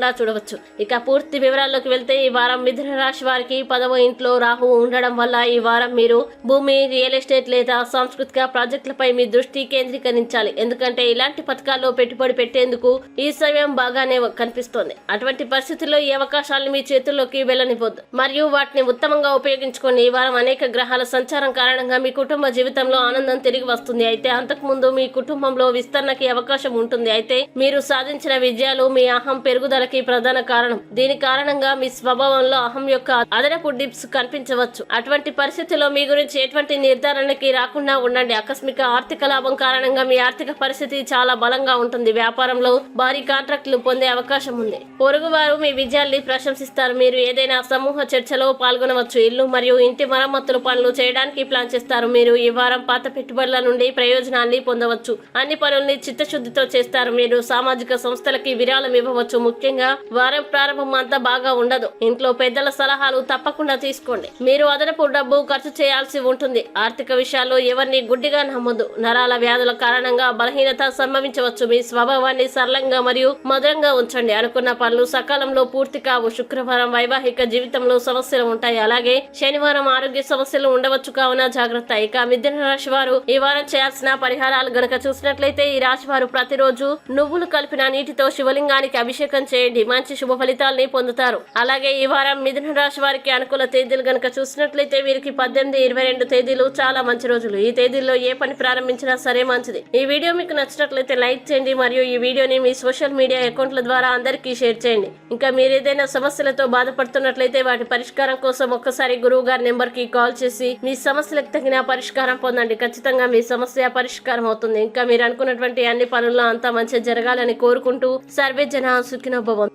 చూడవచ్చు. ఇక పూర్తి వివరాల్లోకి వెళ్తే ఈ వారం మిథున రాశి వారికి పదవ ఇంట్లో రాహు ఉండడం వల్ల ఈ వారం మీరు భూమి రియల్ ఎస్టేట్ లేదా సాంస్కృతిక ప్రాజెక్టులపై మీ దృష్టి కేంద్రీకరించాలి. ఎందుకంటే ఇలాంటి పథకాల్లో పెట్టుబడి పెట్టేందుకు ఈ సమయం బాగానే కనిపిస్తోంది. అటువంటి పరిస్థితుల్లో ఈ అవకాశాలను మీ చేతుల్లోకి వెళ్ళనివ్వద్దు. మరియు వాటిని ఉత్తమంగా ఉపయోగించుకొని ఈ వారం అనేక గ్రహాల సంచారం కారణంగా మీ కుటుంబ జీవితంలో ఆనందం తిరిగి వస్తుంది. అయితే అంతకుముందు మీ కుటుంబంలో విస్తరణకి అవకాశం ఉంటుంది. అయితే మీరు సాధించిన విజయాలు మీ అహం సమస్యలకి ప్రధాన కారణం. దీని కారణంగా మీ స్వభావంలో అహం యొక్క అదనపు డిప్స్ కనిపించవచ్చు. అటువంటి పరిస్థితిలో మీ గురించి ఎటువంటి నిర్ధారణకి రాకుండా ఉండండి. ఆకస్మిక ఆర్థిక లాభం కారణంగా మీ ఆర్థిక పరిస్థితి చాలా బలంగా ఉంటుంది. వ్యాపారంలో భారీ కాంట్రాక్టులు పొందే అవకాశం ఉంది. పొరుగువారు మీ విజయాల్ని ప్రశంసిస్తారు. మీరు ఏదైనా సమూహ చర్చలో పాల్గొనవచ్చు. ఇల్లు మరియు ఇంటి మరమ్మతుల పనులు చేయడానికి ప్లాన్ చేస్తారు. మీరు ఈ వారం పాత పెట్టుబడుల నుండి ప్రయోజనాన్ని పొందవచ్చు. అన్ని పనుల్ని చిత్తశుద్ధితో చేస్తారు. మీరు సామాజిక సంస్థలకి విరాళం ఇవ్వవచ్చు. ముఖ్యంగా వారం ప్రారంభం అంతా బాగా ఉండదు. ఇంట్లో పెద్దల సలహాలు తప్పకుండా తీసుకోండి. మీరు అదనపు డబ్బు ఖర్చు చేయాల్సి ఉంటుంది. ఆర్థిక విషయాల్లో ఎవరిని గుడ్డిగా నమ్మదు నరాల వ్యాధుల కారణంగా బలహీనత సంభవించవచ్చు. మీ స్వభావాన్ని సరళంగా మరియు మధురంగా ఉంచండి. అనుకున్న పనులు సకాలంలో పూర్తి కావు. శుక్రవారం వైవాహిక జీవితంలో సమస్యలు ఉంటాయి. అలాగే శనివారం ఆరోగ్య సమస్యలు ఉండవచ్చు. కావున జాగ్రత్త. ఇక మిథున రాశి వారు ఈ వారం చేయాల్సిన పరిహారాలు గనక చూసినట్లయితే ఈ రాశి వారు ప్రతిరోజు నువ్వులు కలిపిన నీటితో శివలింగానికి అభిషేకం చేయండి. మంచి శుభ ఫలితాలని పొందుతారు. అలాగే ఈ వారం మిథున రాశి వారికి అనుకూల తేదీలు గనక చూసినట్లయితే వీరికి పద్దెనిమిది ఇరవై రెండు తేదీలు చాలా మంచి రోజులు. ఈ తేదీల్లో ఏ పని ప్రారంభించినా సరే మంచిది. ఈ వీడియో మీకు నచ్చినట్లయితే లైక్ చేయండి మరియు ఈ వీడియోని మీ సోషల్ మీడియా అకౌంట్ల ద్వారా అందరికీ షేర్ చేయండి. ఇంకా మీరు ఏదైనా సమస్యలతో బాధపడుతున్నట్లయితే వాటి పరిష్కారం కోసం ఒక్కసారి గురువు గారి నెంబర్కి కాల్ చేసి మీ సమస్యలకు తగిన పరిష్కారం పొందండి. ఖచ్చితంగా మీ సమస్య పరిష్కారం అవుతుంది. ఇంకా మీరు అనుకున్నటువంటి అన్ని పనుల్లో అంతా మంచి జరగాలని కోరుకుంటూ సర్వే జన ಅನುಭವ